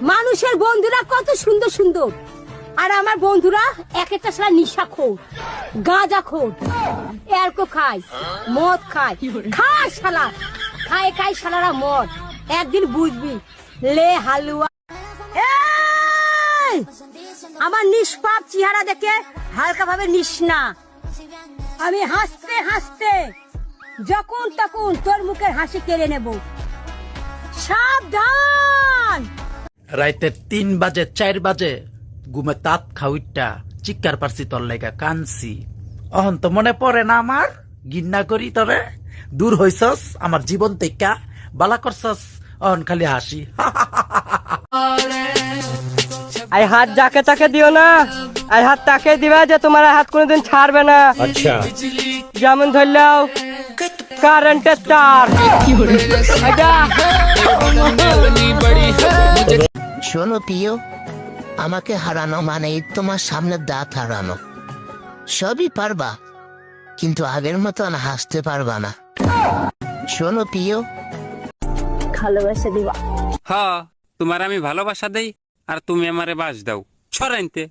মানুষের বন্ধুরা কত সুন্দর সুন্দর। আর আমার বন্ধুরা এক একটা সারা গাঁজা খোর এরকো খায় মদ খায় খায় শালা খায় খায় শালারা মদ। একদিন বুঝবি লে হালুয়া। আমার নিষ্পাপ চেহারা দেখে হালকা ভাবে নিস না। আমি হাসতে হাসতে যখন তখন তোর মুখের হাসি কেড়ে নেব। সাবধান! রাইতে তিন বাজে চার বাজে ঘুমে তাত খাউইটা চিৎকার পারছি তোর লেগা কানছি। অহন তো মনে পড়ে না আমার গিন্না করি তরে দূর হইছস আমার জীবন থেকে বালা করছস অহন খালি হাসি। আই হাত যাকে তাকে দিও না আই হাত তাকে দিবা যে তোমার হাত কোনোদিন ছাড়বে না। আচ্ছা। যেমন ধরলেও কারেন্টের তার এটা শোনো প্রিয় আমাকে হারানো মানে তোমার সামনে দাঁত হারানো। সবই পারবা কিন্তু আগের মতন হাসতে পারবা না। শোনো প্রিয়। ভালোবাসা দিবা। হ্যাঁ তোমার আমি ভালোবাসা দেই আর তুমি আমারে বাস দাও। ছড়াইতে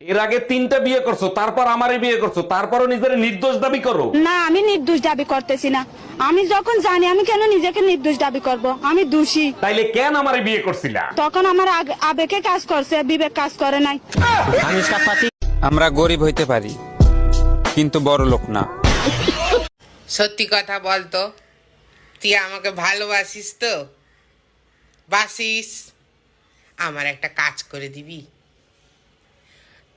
এর আগে তিনটা বিয়ে করছ তারপর আমারে বিয়ে করছ তারপরও নিজের নির্দোষ দাবি করো। না আমি নির্দোষ দাবি করতেছি না। আমি যখন জানি আমি কেন নিজেকে নির্দোষ দাবি করব? আমি দোষী। তাইলে কেন আমারে বিয়ে করছিলা? তখন আমার আগ- আবেগে কাজ করছে বিবেক কাজ করে নাই। আমরা গরিব হইতে পারি কিন্তু বড় লোক না। সত্যি কথা বলতো তুই আমাকে ভালোবাসিস তো? বাসিস আমার একটা কাজ করে দিবি।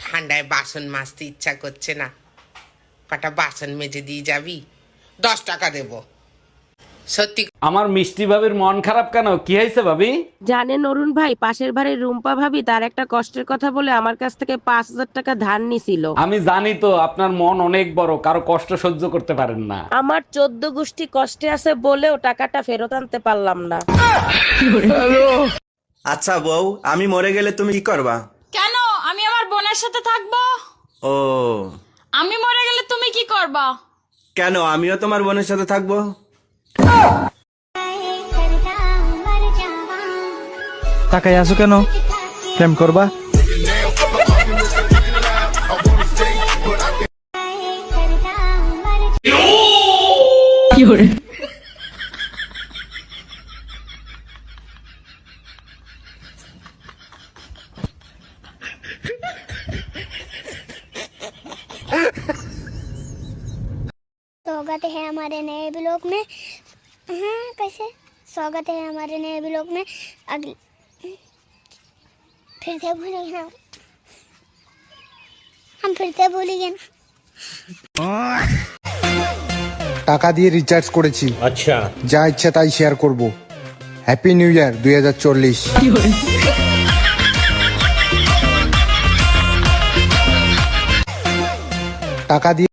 ঠান্ডায় বাসন মাজতে ইচ্ছা করছে না। কটা বাসন মেজে দিয়ে যাবি? দশ টাকা দেব। সত্যি আমার মিষ্টি ভাবির মন খারাপ কেন? কি হয়েছে ভাবি? জানেন অরুণ ভাই পাশের বাড়ির রুম্পা ভাবি তার একটা কষ্টের কথা বলে আমার কাছ থেকে পাঁচ হাজার টাকা ধার নিছিল। আমি জানি তো আপনার মন অনেক বড় কারও কষ্ট সহ্য করতে পারেন না। আমার চোদ্দ গোষ্ঠী কষ্টে আছে বলেও টাকাটা ফেরত আনতে পারলাম না। আচ্ছা বউ আমি মরে গেলে তুমি কি করবা? আমার সাথে থাকব? ও। আমি মরে গেলে তুমি কি করবা? কেন আমিও তোমার বোনের সাথে থাকব? তাকাই আছো কেন? প্রেম করবা? स्वागत है हमारे नए ब्लॉग में हाँ कैसे स्वागत है हमारे नए ब्लॉग में अगले फिर से भूल गए ना हम फिर से भूल गए ना টাকা দিয়ে রিচার্জ করেছি আচ্ছা যা ইচ্ছা তাই শেয়ার করব হ্যাপি নিউ ইয়ার দুই হাজার চল্লিশ টাকা দিয়ে